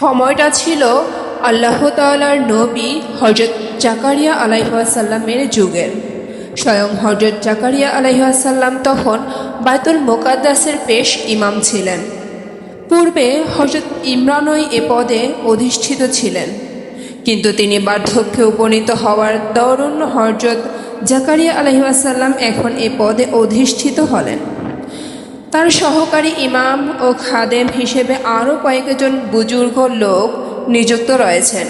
সময়টা ছিল আল্লাহ তাআলার নবী হজরত জাকারিয়া আলাইহাসাল্লামের যুগের। স্বয়ং হজরত জাকারিয়া আলাইহাসাল্লাম তখন বায়তুল মোকাদ্দাসের পেশ ইমাম ছিলেন। পূর্বে হজরত ইমরানই এ পদে অধিষ্ঠিত ছিলেন। কিন্তু তিনি বার্ধক্যে উপনীত হওয়ার দরুন হজরত জাকারিয়া আলহিহাসাল্লাম এখন এ পদে অধিষ্ঠিত হলেন। তার সহকারী ইমাম ও খাদেম হিসেবে আরও কয়েকজন বুজুর্গ লোক নিযুক্ত রয়েছেন।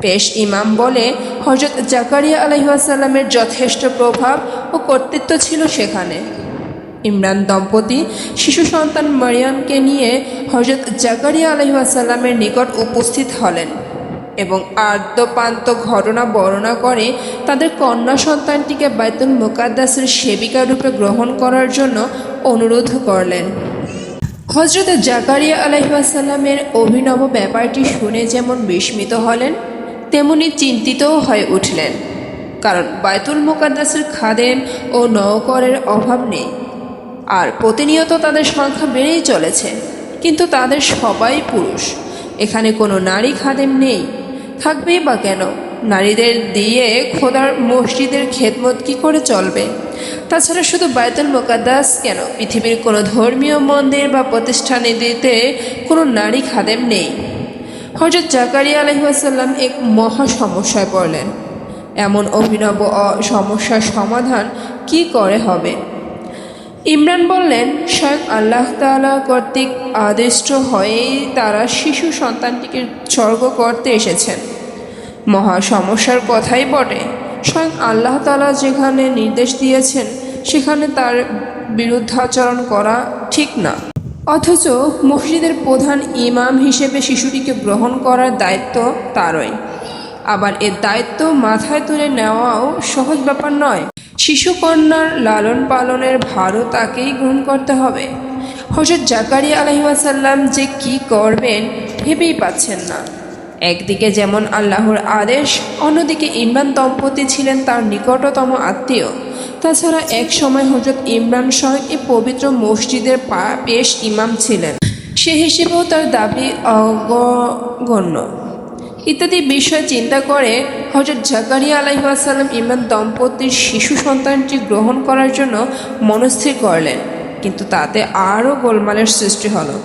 পেশ ইমাম বলে হজরত জাকারিয়া আলহিহাসাল্লামের যথেষ্ট প্রভাব ও কর্তৃত্ব ছিল সেখানে। ইমরান দম্পতি শিশু সন্তান মারিয়ামকে নিয়ে হজরত জাকারিয়া আলহিহাসাল্লামের নিকট উপস্থিত হলেন এবং আদ্যপান্ত ঘটনা বর্ণনা করে তাদের কন্যা সন্তানটিকে বাইতুল মোকাদ্দাসের সেবিকা রূপে গ্রহণ করার জন্য অনুরোধ করলেন। হজরত জাকারিয়া আলহিহাসাল্লামের অভিনব ব্যাপারটি শুনে যেমন বিস্মিত হলেন, তেমনি চিন্তিতও হয়ে উঠলেন। কারণ বায়তুল মোকাদ্দাসের খাদেম ও নৌকরের অভাব নেই। আর প্রতিনিয়ত তাদের সংখ্যা বেড়েই চলেছে, কিন্তু তাদের সবাই পুরুষ। এখানে কোনো নারী খাদেম নেই। থাকবেই বা কেন? নারীদের দিয়ে খোদার মসজিদের খেদমত কি করে চলবে? তাছাড়া শুধু বায়তুল মোকাদ্দাস কেন? পৃথিবীর কোনো ধর্মীয় মন্দির বা প্রতিষ্ঠানে দিতে কোনো নারী খাদেম নেই। হজরত জাকারিয়া আলহিহাসাল্লাম এক মহা সমস্যায় পড়লেন। এমন অভিনব সমস্যার সমাধান কি করে হবে? ইমরান বললেন, স্বয়ং আল্লাহ তাআলা কর্তৃক আদিষ্ট হয়েই তারা শিশু সন্তানটিকে স্বর্গ করতে এসেছেন। মহা সমস্যার কথাই বটে। স্বয়ং আল্লাহ তাআলা যেখানে নির্দেশ দিয়েছেন, সেখানে তার বিরুদ্ধাচরণ করা ঠিক না। অথচ মসজিদের প্রধান ইমাম হিসেবে শিশুটিকে গ্রহণ করার দায়িত্ব তারই। আবার এর দায়িত্ব মাথায় তুলে নেওয়াও সহজ ব্যাপার নয়। শিশুকন্যার লালন পালনের ভারও তাকেই গ্রহণ করতে হবে। হজরত জাকারিয়া আলহিমাসাল্লাম যে কি করবেন ভেবেই পাচ্ছেন না। একদিকে যেমন আল্লাহর আদেশ, অন্যদিকে ইমরান দম্পতি ছিলেন তার নিকটতম আত্মীয়। তাছাড়া এক সময় হজরত ইমরান স্বয়ং এই পবিত্র মসজিদের পা, পেশ ইমাম ছিলেন। সে হিসেবেও তার দাবি অগণ্য ইত্যাদি বিষয় চিন্তা করে হজরত জাকারিয়া আলাইসাল্লাম ইমরান দম্পতির শিশু সন্তানটি গ্রহণ করার জন্য মনস্থির করলেন, কিন্তু তাতে আরও গোলমালের সৃষ্টি হলো।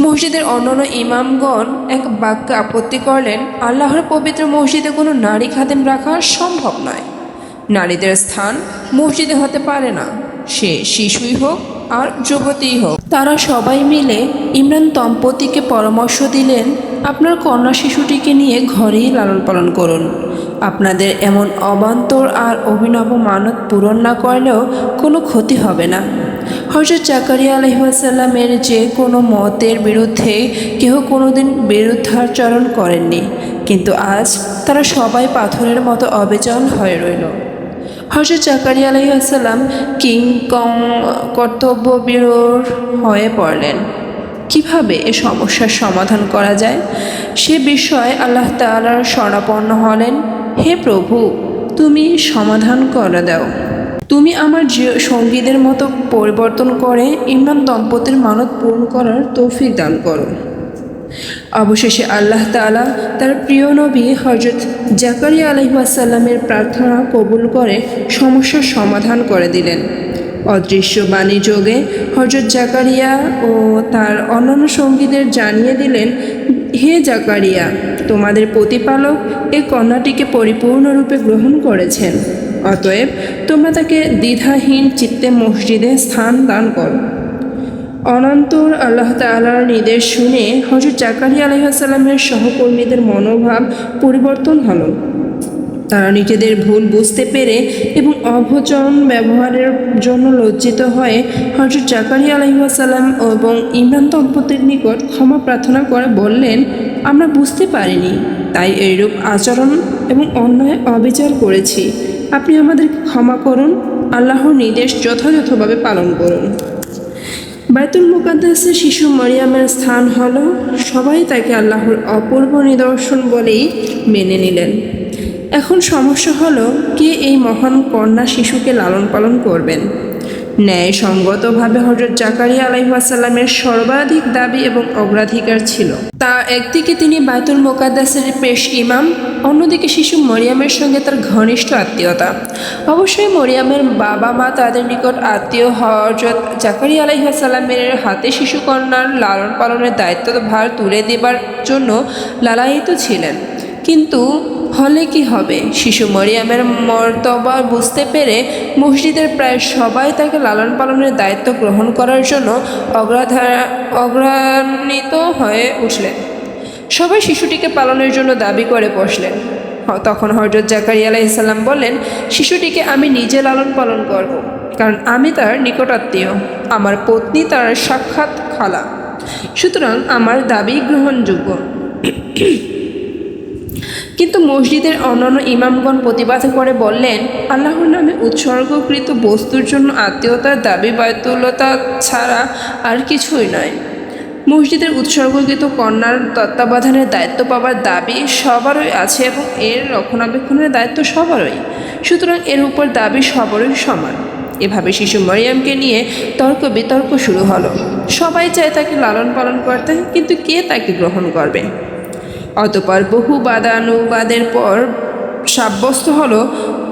মসজিদের অন্যান্য ইমামগণ এক বাক্যে আপত্তি করলেন, আল্লাহর পবিত্র মসজিদে কোনো নারী খাদেম রাখা সম্ভব নয়। নারীদের স্থান মসজিদে হতে পারে না। সে শিশুই হোক আর যুবতী হোক। তারা সবাই মিলে ইমরান দম্পতিকে পরামর্শ দিলেন, আপনার কন্যা শিশুটিকে নিয়ে ঘরেই লালন পালন করুন। আপনাদের এমন অবান্তর আর অভিনব মানত পূরণ না করলেও কোনো ক্ষতি হবে না। হজরত জাকারিয়া আলহিহাসাল্লামের যে কোনো মতের বিরুদ্ধে কেউ কোনোদিন বিরুদ্ধাচরণ করেননি। কিন্তু আজ তারা সবাই পাথরের মতো অবিচল হয়ে রইল। হজরত জাকারিয়া আলাইসাল্লাম কিং কং কর্তব্য বিরোর হয়ে পড়লেন। কীভাবে এ সমস্যার সমাধান করা যায়? সে বিষয়ে আল্লাহ তাআলার শরণাপন্ন হলেন। হে প্রভু, তুমি সমাধান করে দাও। তুমি আমার সঙ্গীদের মতো পরিবর্তন করে ইমরান দম্পতির মানত পূরণ করার তৌফিক দান করো। অবশেষে আল্লাহ তাআলা তার প্রিয় নবী হজরত জাকারিয়া আলহিহাসাল্লামের প্রার্থনা কবুল করে সমস্যার সমাধান করে দিলেন। অদৃশ্য বাণী যোগে হজরত জাকারিয়া ও তার অন্যান্য সঙ্গীদের জানিয়ে দিলেন, হে জাকারিয়া, তোমাদের প্রতিপালক এই কন্যাটিকে পরিপূর্ণরূপে গ্রহণ করেছেন। অতএব তোমরা তাকে দ্বিধাহীন চিত্তে মসজিদে স্থান দান করো। অনন্তর আল্লাহ তাআলার নির্দেশ শুনে হজরত জাকারিয়া আলহিহাসাল্লামের সহকর্মীদের মনোভাব পরিবর্তন হলো। তারা নিজেদের ভুল বুঝতে পেরে এবং অভোচন ব্যবহারের জন্য লজ্জিত হয়ে হজরত জাকারিয়া আলহিহাসাল্লাম এবং ইমরান দম্পতির নিকট ক্ষমা প্রার্থনা করে বললেন, আমরা বুঝতে পারিনি। তাই এইরূপ আচরণ এবং অন্যায় অবিচার করেছি। আপনি আমাদেরকে ক্ষমা করুন, আল্লাহর নির্দেশ যথাযথভাবে পালন করুন। বায়তুল মুকাদ্দাসে শিশু মারিয়ামের স্থান হল, সবাই তাকে আল্লাহর অপূর্ব নিদর্শন বলেই মেনে নিলেন। এখন সমস্যা হলো, কে এই মহান কন্যা শিশুকে লালন পালন করবেন? ন্যায়সঙ্গতভাবে হজরত জাকারিয়া আলাইহাসাল্লামের সর্বাধিক দাবি এবং অগ্রাধিকার ছিল। তা একদিকে তিনি বায়তুল মোকাদ্দাসের পেশ ইমাম, অন্যদিকে শিশু মরিয়ামের সঙ্গে তার ঘনিষ্ঠ আত্মীয়তা। অবশ্যই মরিয়ামের বাবা মা তাদের নিকট আত্মীয় হজরত জাকারিয়া আলাইহাসাল্লামের হাতে শিশুকন্যার লালন পালনের দায়িত্ব ভার তুলে দেবার জন্য লালায়িত ছিলেন। কিন্তু হলে কি হবে? শিশু মরিয়ামের মর্তবা বুঝতে পেরে মসজিদের প্রায় সবাই তাকে লালন পালনের দায়িত্ব গ্রহণ করার জন্য অগ্রাধার অগ্রান্বিত হয়ে উঠলেন। সবাই শিশুটিকে পালনের জন্য দাবি করে বসলেন। তখন হজরত জাকারিয়া আলাইসাল্লাম বললেন, শিশুটিকে আমি নিজে লালন পালন করব, কারণ আমি তার নিকটাত্মীয়। আমার পত্নী তার সাক্ষাৎ খালা। সুতরাং আমার দাবি গ্রহণযোগ্য। কিন্তু মসজিদের অন্যান্য ইমামগণ প্রতিবাদ করে বললেন, আল্লাহর নামে উৎসর্গকৃত বস্তুর জন্য আত্মীয়তার দাবি বায়তুলতা ছাড়া আর কিছুই নয়। মসজিদের উৎসর্গকৃত কন্যার তত্ত্বাবধানের দায়িত্ব পাওয়ার দাবি সবারই আছে এবং এর রক্ষণাবেক্ষণের দায়িত্ব সবারই। সুতরাং এর উপর দাবি সবারই সমান। এভাবে শিশু মরিয়ামকে নিয়ে তর্ক বিতর্ক শুরু হলো। সবাই চায় তাকে লালন পালন করতে, কিন্তু কে তাকে গ্রহণ করবে? অতপর বহু বাদানুবাদের পর সাব্যস্ত হলো,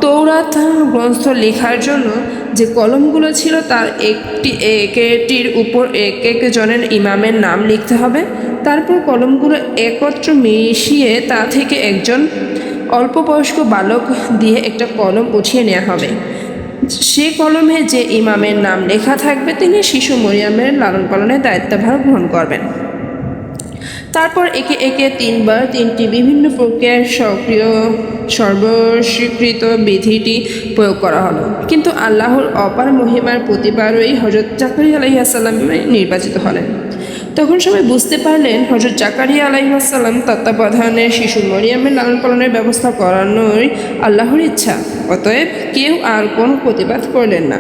তৌরাত গ্রন্থ লেখার জন্য যে কলমগুলো ছিল তার একটি একটির উপর এক এক জনের ইমামের নাম লিখতে হবে। তারপর কলমগুলো একত্র মিশিয়ে তা থেকে একজন অল্প বয়স্ক বালক দিয়ে একটা কলম উঠিয়ে নেওয়া হবে। সে কলমে যে ইমামের নাম লেখা থাকবে, তিনি শিশু মরিয়ামের লালন পালনের দায়িত্বভার গ্রহণ করবেন। তারপর একে একে তিনবার তিনটি বিভিন্ন প্রক্রিয়ার সক্রিয় সর্বস্বীকৃত বিধিটি প্রয়োগ করা হলো। কিন্তু আল্লাহর অপার মহিমার প্রতিবারই হজরত জাকারিয়া আলাইহাসাল্লাম নির্বাচিত হলেন। তখন সবাই বুঝতে পারলেন হজরত জাকারিয়া আলাইহাসাল্লাম তত্ত্বাবধানে শিশু মরিয়ামের লালন পালনের ব্যবস্থা করানোই আল্লাহর ইচ্ছা। অতএব কেউ আর কোনো প্রতিবাদ করলেন না।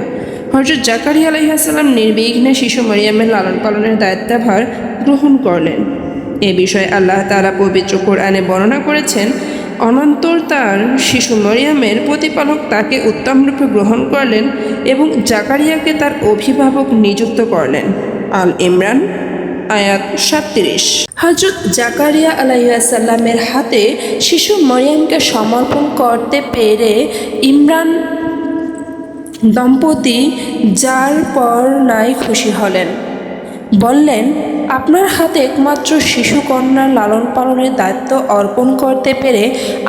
হজরত জাকারিয়া আলাইহাসাল্লাম নির্বিঘ্নে শিশু মরিয়ামের লালন পালনের দায়িত্বভার গ্রহণ করলেন। এ বিষয়ে আল্লাহ তারা পবিত্র কোরআনে বর্ণনা করেছেন, অনন্তর তার শিশু মরিয়ামের প্রতিপালক তাকে উত্তমরূপে গ্রহণ করলেন এবং জাকারিয়াকে তার অভিভাবক নিযুক্ত করলেন। আল ইমরান, আয়াত সাতত্রিশ। হজরত জাকারিয়া আলাইসাল্লামের হাতে শিশু মরিয়ামকে সমর্পণ করতে পেরে ইমরান দম্পতি যার পর নাই খুশি হলেন। বললেন আপনার হাতে একমাত্র শিশু কন্যার লালন পালনের দায়িত্ব অর্পণ করতে পেরে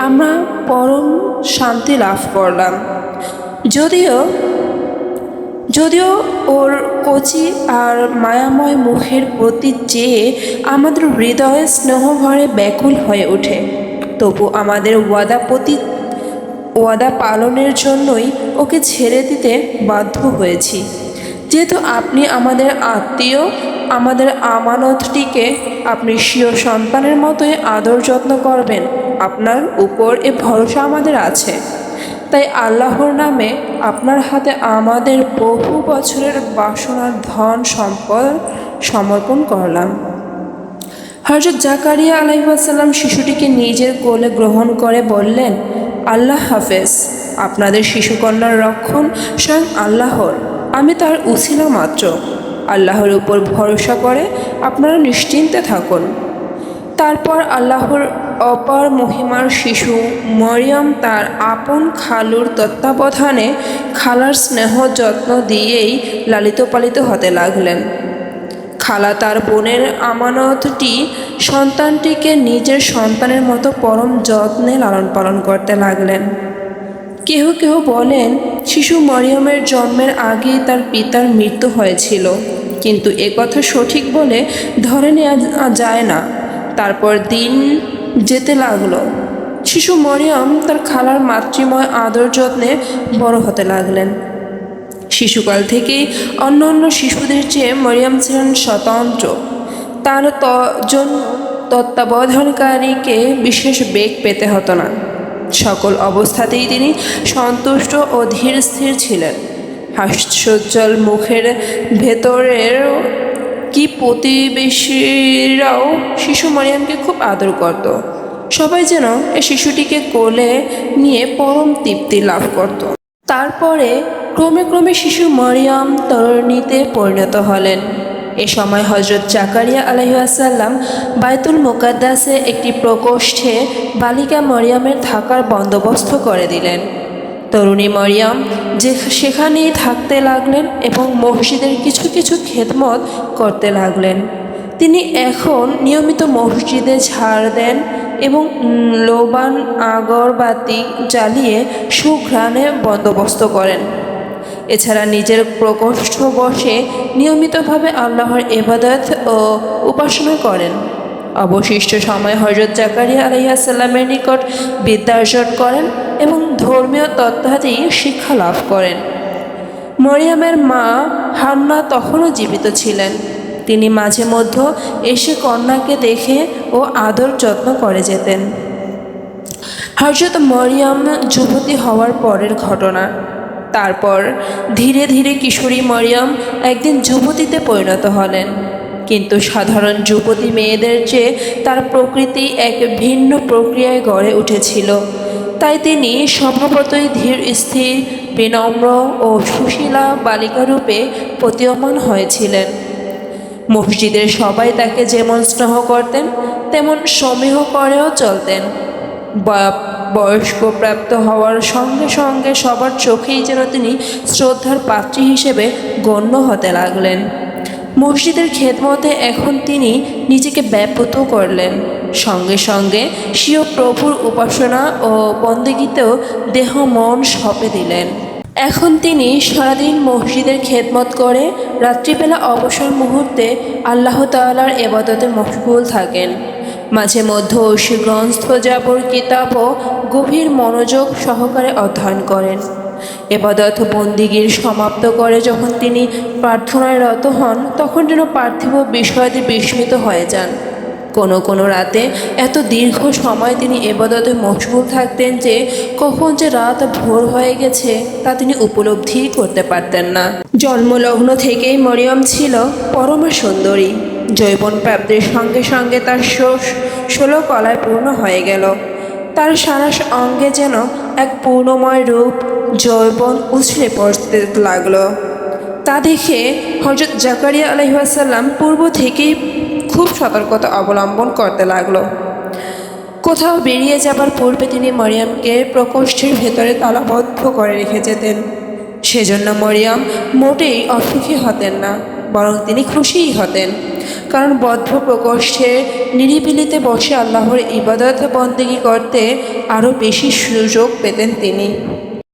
আমরা পরম শান্তি লাভ করলাম। যদিও যদিও ওর কচি আর মায়াময় মুখের প্রতি চেয়ে আমাদের হৃদয়ে স্নেহভরে ব্যাকুল হয়ে ওঠে, তবু আমাদের ওয়াদা প্রতি ওয়াদা পালনের জন্যই ওকে ছেড়ে দিতে বাধ্য হয়েছি। যেহেতু আপনি আমাদের আত্মীয়, আমাদের আমানতটিকে আপনি স্বীয় সন্তানের মতোই আদর যত্ন করবেন। আপনার উপর এ ভরসা আমাদের আছে। তাই আল্লাহর নামে আপনার হাতে আমাদের বহু বছরের বাসনার ধন সম্পদ সমর্পণ করলাম। হজরত জাকারিয়া আলাইসাল্লাম শিশুটিকে নিজের কোলে গ্রহণ করে বললেন, আল্লাহ হাফেজ, আপনাদের শিশুকন্যার রক্ষণ স্বয়ং আল্লাহর। আমি তার উছিলা মাত্র। আল্লাহর উপর ভরসা করে আপনারা নিশ্চিন্তে থাকুন। তারপর আল্লাহর অপার মহিমার শিশু মরিয়ম তার আপন খালুর তত্ত্বাবধানে খালার স্নেহ যত্ন দিয়েই লালিত পালিত হতে লাগলেন। খালা তার বোনের আমানতটি সন্তানটিকে নিজের সন্তানের মতো পরম যত্নে লালন পালন করতে লাগলেন। কেহ কেহ বলেন শিশু মরিয়মের জন্মের আগেই তার পিতার মৃত্যু হয়েছিল। কিন্তু একথা সঠিক বলে ধরে নেওয়া যায় না। তারপর দিন যেতে লাগল। শিশু মরিয়ম তার খালার মাতৃময় আদর যত্নে বড় হতে লাগলেন। শিশুকাল থেকেই অন্য অন্য শিশুদের চেয়ে মরিয়াম ছিলেন স্বতন্ত্র। তার জন্য তত্ত্বাবধানকারীকে বিশেষ বেগ পেতে হতো না। সকল অবস্থাতেই তিনি সন্তুষ্ট ও ধীর স্থির ছিলেন। হাস্যোজ্জ্বল মুখের ভেতরের কি প্রতিবেশীরাও শিশু মারিয়ামকে খুব আদর করত। সবাই যেন এ শিশুটিকে কোলে নিয়ে পরম তৃপ্তি লাভ করত। তারপরে ক্রমে ক্রমে শিশু মরিয়ম তরুণীতে পরিণত হলেন। এ সময় হজরত জাকারিয়া আলহাসাল্লাম বাইতুল মোকাদ্দাসে একটি প্রকোষ্ঠে বালিকা মরিয়মের থাকার বন্দোবস্ত করে দিলেন। তরুণী মরিয়ম যে সেখানেই থাকতে লাগলেন এবং মসজিদের কিছু কিছু খেদমত করতে লাগলেন। তিনি এখন নিয়মিত মসজিদে ঝাড় দেন এবং লোবান আগরবাতি জ্বালিয়ে সুঘ্রাণে বন্দোবস্ত করেন। এছাড়া নিজের প্রকোষ্ঠ বসে নিয়মিতভাবে আল্লাহর এবাদত ও উপাসনা করেন। অবশিষ্ট সময় হজরত জাকারিয়া আলাইসাল্লামের নিকট বিদ্যা অর্জন করেন এবং ধর্মীয় তত্ত্বাদি শিক্ষা লাভ করেন। মরিয়ামের মা হান্না তখনও জীবিত ছিলেন। তিনি মাঝে মধ্যে এসে কন্যাকে দেখে ও আদর যত্ন করে যেতেন। হজরত মরিয়াম যুবতী হওয়ার পরের ঘটনা। তারপর ধীরে ধীরে কিশোরী মরিয়ম একদিন যুবতীতে পরিণত হলেন। কিন্তু সাধারণ যুবতী মেয়েদের চেয়ে তার প্রকৃতি এক ভিন্ন প্রক্রিয়ায় গড়ে উঠেছিল। তাই তিনি স্বভাবতই ধীর, স্থির, বিনম্র ও সুশীলা বালিকারূপে প্রতীয়মান হয়েছিলেন। মসজিদের সবাই তাকে যেমন স্নেহ করতেন, তেমন সমীহ করেও চলতেন। বয়স্ক প্রাপ্ত হওয়ার সঙ্গে সঙ্গে সবার চোখেই যেন তিনি শ্রদ্ধার পাত্রী হিসেবে গণ্য হতে লাগলেন। মসজিদের খেদমতে এখন তিনি নিজেকে ব্যাপৃত করলেন। সঙ্গে সঙ্গে স্বীয় প্রভুর উপাসনা ও বন্দেগীতেও দেহ মন সঁপে দিলেন। এখন তিনি সারাদিন মসজিদের খেদমত করে রাত্রিবেলা অবসর মুহূর্তে আল্লাহ তাআলার এবাদতে মশগুল থাকেন। মাঝে মধ্যে ঐশী গ্রন্থ যাবর কিতাবও গভীর মনোযোগ সহকারে অধ্যয়ন করেন। এবাদত বন্দিগির সমাপ্ত করে যখন তিনি প্রার্থনায় রত হন, তখন যেন পার্থিব বিষয়াদি বিস্মিত হয়ে যান। কোনো কোনো রাতে এত দীর্ঘ সময় তিনি এবাদতে মশগুল থাকতেন যে কখন যে রাত ভোর হয়ে গেছে তা তিনি উপলব্ধিই করতে পারতেন না। জন্মলগ্ন থেকেই মরিয়ম ছিল পরমা সুন্দরী। যৌবন প্রাপ্তির সঙ্গে সঙ্গে তার ষোলো কলায় পূর্ণ হয়ে গেল। তার সারা অঙ্গে যেন এক পূর্ণময় রূপ যৌবন উছলে পড়তে লাগল। তা দেখে হজরত জাকারিয়া আলহিহাসাল্লাম পূর্ব থেকেই খুব সতর্কতা অবলম্বন করতে লাগল। কোথাও বেরিয়ে যাবার পূর্বে তিনি মরিয়ামকে প্রকোষ্ঠের ভেতরে তালাবদ্ধ করে রেখে যেতেন। সেজন্য মরিয়ম মোটেই অসুখী হতেন না, বরং তিনি খুশিই হতেন। কারণ বদ্ধ প্রকোষ্ঠে নিরিবিলিতে বসে আল্লাহর ইবাদত বন্দেগী করতে আরও বেশি সুযোগ পেতেন তিনি।